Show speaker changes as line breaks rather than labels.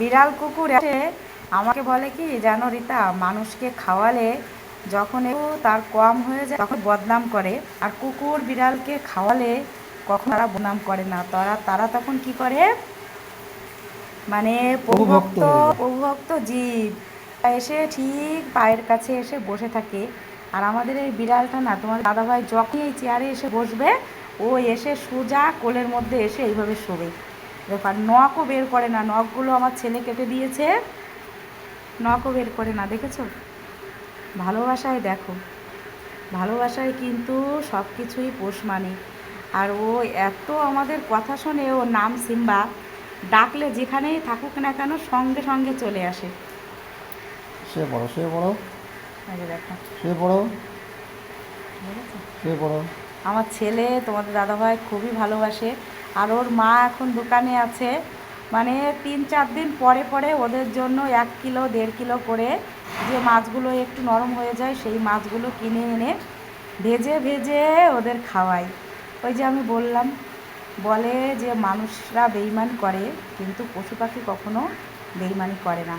বিড়াল কুকুর এসে আমাকে বলে কি জানো রীতা মানুষকে খাওয়ালে যখন একটু তার কম হয়ে যায় তখন বদনাম করে। আর কুকুর বিড়ালকে খাওয়ালে কখন তারা বদনাম করে না। তারা তারা তখন কি করে? মানে
প্রভুভক্ত
প্রভুভক্ত প্রভুভক্ত জীব। এসে ঠিক পায়ের কাছে এসে বসে থাকে। আর আমাদের এই বিড়ালটা না তোমার দাদাভাই যখনই এই চেয়ারে এসে বসবে ও এসে সোজা কোলের মধ্যে এসে এইভাবে শোবে। দেখো আর নখও বের করে না। নখগুলো আমার ছেলে কেটে দিয়েছে। নখও বের করে না দেখেছ? ভালোবাসায় দেখো। ভালোবাসায় কিন্তু সব কিছুই পোষ মানে। আর ও এত আমাদের কথা শোনে ও নাম সিম্বা। ডাকলে যেখানেই থাকুক না কেন সঙ্গে সঙ্গে চলে আসে।
পড়ো
এই যে দেখো।
শুয়ে পড়ো
দেখেছ?
শুয়ে
আমার ছেলে তোমাদের দাদাভাই খুবই ভালোবাসে। আর ওর মা এখন দোকানে আছে। মানে তিন, চার দিন পরে পরে ওদের জন্য এক কিলো, দেড় কিলো করে যে মাছগুলো একটু নরম হয়ে যায়, সেই মাছগুলো কিনে এনে ভেজে ভেজে ওদের খাওয়াই। ওই যে আমি বললাম, বলে যে মানুষরা বেইমান করে, কিন্তু পশু পাখি কখনো বেইমানি করে না।